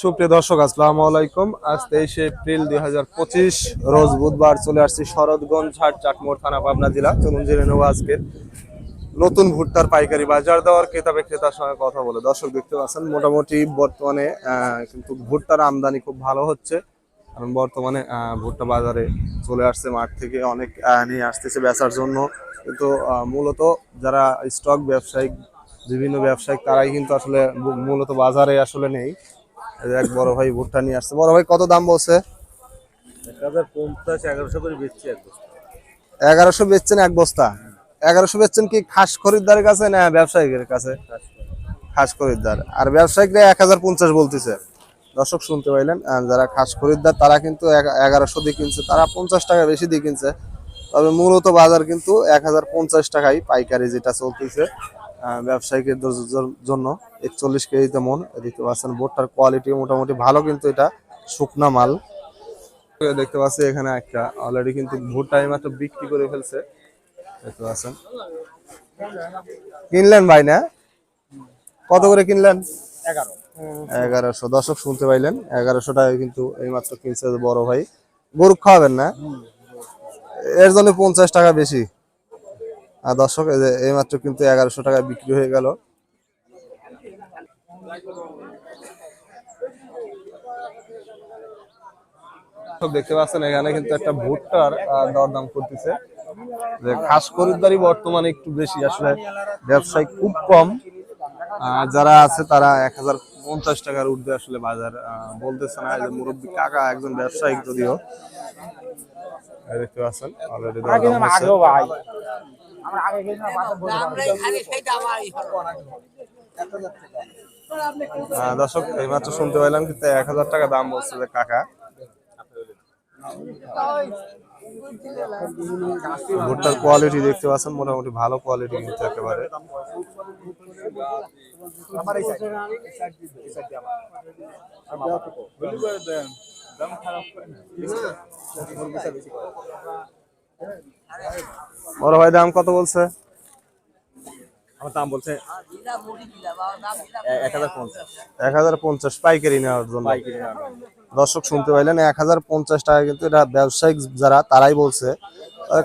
সুপ্রিয় দর্শক, আসসালামু আলাইকুম। আজ তেইশে এপ্রিল দুই হাজার পঁচিশ, রোজ বুধবার চলে আসছি শরৎগঞ্জ হাট চাটমোড় থানা, পাবনা জেলা। চলুন জেনে নেব আজকের নতুন ভুট্টার পাইকারি বাজার দেওয়ার ক্রেতাবে ক্রেতার সঙ্গে কথা বলে। দর্শক, দেখতে পাচ্ছেন, মোটামুটি বর্তমানে কিন্তু ভুট্টার আমদানি খুব ভালো হচ্ছে। কারণ বর্তমানে ভুট্টা বাজারে চলে আসছে মাঠ থেকে, অনেক নিয়ে আসতেছে বেচার জন্য। কিন্তু মূলত যারা স্টক ব্যবসায়িক, বিভিন্ন ব্যবসায়িক, তারাই কিন্তু আসলে মূলত বাজারে আসলে নেই। এক বড় ভাই ভুট্টা নিয়ে আসছে। বড় ভাই কত দাম বলছে? এক হাজার পঞ্চাশ এগারোশো করে বেচছি এক বস্তা। এগারোশো বেচছেন এক বস্তা? এগারোশো বেচছেন কি খাস খরিদ্দারের কাছে না ব্যবসায়িকের কাছে? খাস খরিদ্দার। আর ব্যবসায়িকরা এক হাজার পঞ্চাশ বলতেছে। দর্শক শুনতে পাইলেন যারা খাস খরিদ্দার তারা কিন্তু এগারোশো দিয়ে কিনছে। তারা পঞ্চাশ টাকা বেশি দিয়ে কিনছে। তবে মূলত বাজার কিন্তু এক হাজার পঞ্চাশ টাকাই পাইকারি যেটা চলতেছে। জ- জন্য একচল্লিশ কেজিতে মন দেখতে পাচ্ছেন বোর্ডটার কোয়ালিটি মোটামুটি ভালো কিন্তু এটা শুকনা মাল। দেখতে পাচ্ছি এখানে একটা অলরেডি কিন্তু ভুট্টা এই মাত্র বিক্রি করে ফেলছে। দেখতে পাচ্ছেন। কিনলেন ভাই না? কত করে কিনলেন? এগারো। এগারোশো। দশক শুনতে পাইলেন এগারোশো টাকা কিন্তু এই মাত্র কিনছে বড় ভাই। গরু খাওয়াবেন না? এর জন্য পঞ্চাশ টাকা বেশি। দর্শক এই যে মাত্র কিন্তু এগারোশো টাকা বিক্রি হয়ে গেল। দেখতে পাচ্ছেন এখানে কিন্তু একটা ভুট্টার আহ, দরদাম করতেছে। যে খাস খরিদ্দারি বর্তমানে একটু বেশি আসলে ব্যবসায় খুব কম। যারা আছে তারা এক হাজার পঞ্চাশ টাকার ঊর্ধ্বে আসলে বাজার আহ, বলতেছে না। যে মুরব্বী কাকা একজন ব্যবসায়িক যদিও। দেখতে পাচ্ছেন অলরেডি আহ, দর্শক এইমাত্র শুনতে পাইলাম কিন্তু এক হাজার টাকা দাম বলছে যে কাকা। ভুট্টার কোয়ালিটি দেখতে পাচ্ছেন মোটামুটি ভালো কোয়ালিটি কিন্তু একেবারে। বড় ভাই দাম কত বলছে? আমার দাম বলছে এক হাজার পঞ্চাশ। পাইকারি নেওয়ার জন্য। দর্শক শুনতে পাইলেন এক হাজার পঞ্চাশ টাকা কিন্তু এটা ব্যবসায়িক যারা তারাই বলছে।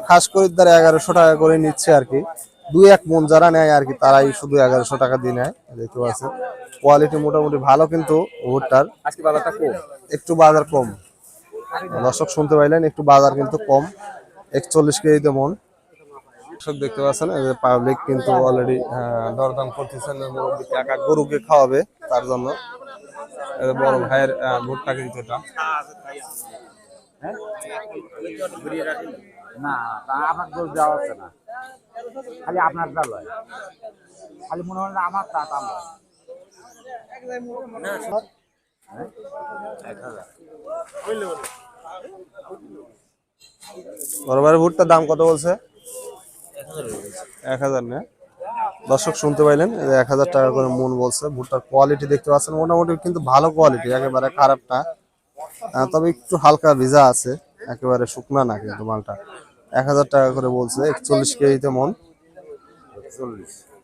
খাস খরিদ্দার এগারোশো টাকা করে নিচ্ছে আর কি। দুই এক মন যারা নেয় আর কি তারাই শুধু এগারোশো টাকা দিয়ে নেয় দেখতে পাচ্ছেন। কোয়ালিটি মোটামুটি ভালো কিন্তু ভুট্টার আজকে বাজারটা কম। একটু বাজার কম। দর্শক শুনতে পাইলেন একটু বাজার কিন্তু কম। একচল্লিশ কেজিতে মন। দর্শক দেখতে পাচ্ছেন পাবলিক কিন্তু অলরেডি দরদাম করতেছেন টাকা গরুকে খাওয়াবে তার জন্য। বড় ভাইয়ের ভুট্টা কিন্তু এটা। না তা আমার দোষ দেওয়া হচ্ছে না। খালি আপনার লয়। খালি মনে হয় না আমার তা তা লয়। বড় ভাইয়ের ভুট্টার দাম কত বলছে? এক হাজার না? দর্শক শুনতে পাইলেন এক হাজার টাকা করে মন বলছে। ভুট্টার কোয়ালিটি দেখতে পাচ্ছেন, মোটামুটি কিন্তু ভালো কোয়ালিটি একেবারে খারাপ না তবে একটু হালকা ভিজা আছে, একেবারে শুকনা না কিন্তু মালটা। এক হাজার টাকা করে বলছে, একচল্লিশ কেজিতে মন।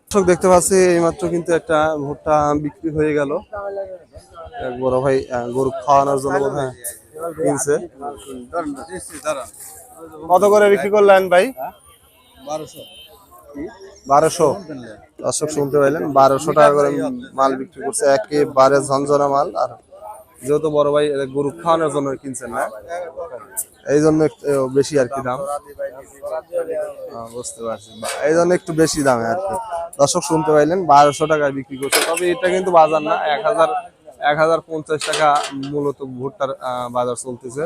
দর্শক দেখতে পাচ্ছি, এইমাত্র কিন্তু একটা ভুট্টা বিক্রি হয়ে গেল। এক বড় ভাই গরু খাওয়ানোর জন্য বোধ কিনছে কত করে বিক্রি করলেন ভাই? বারোশো। দর্শক শুনতে পাইলেন বারোশো টাকা করে মাল বিক্রি করছে একেবারে ঝনঝনা মাল আর যেহেতু বড় ভাই গরু খাওয়ানোর জন্য কিনছেন না? এই জন্য একটু বেশি আর কি দাম। বুঝতে পারছি। এই জন্য একটু বেশি দামে আর কি। দর্শক শুনতে পাইলেন বারোশো টাকায় বিক্রি করছে তবে এটা কিন্তু বাজার না এক হাজার এক হাজার পঞ্চাশ টাকা মূলত ভুট্টার বাজার চলতেছে।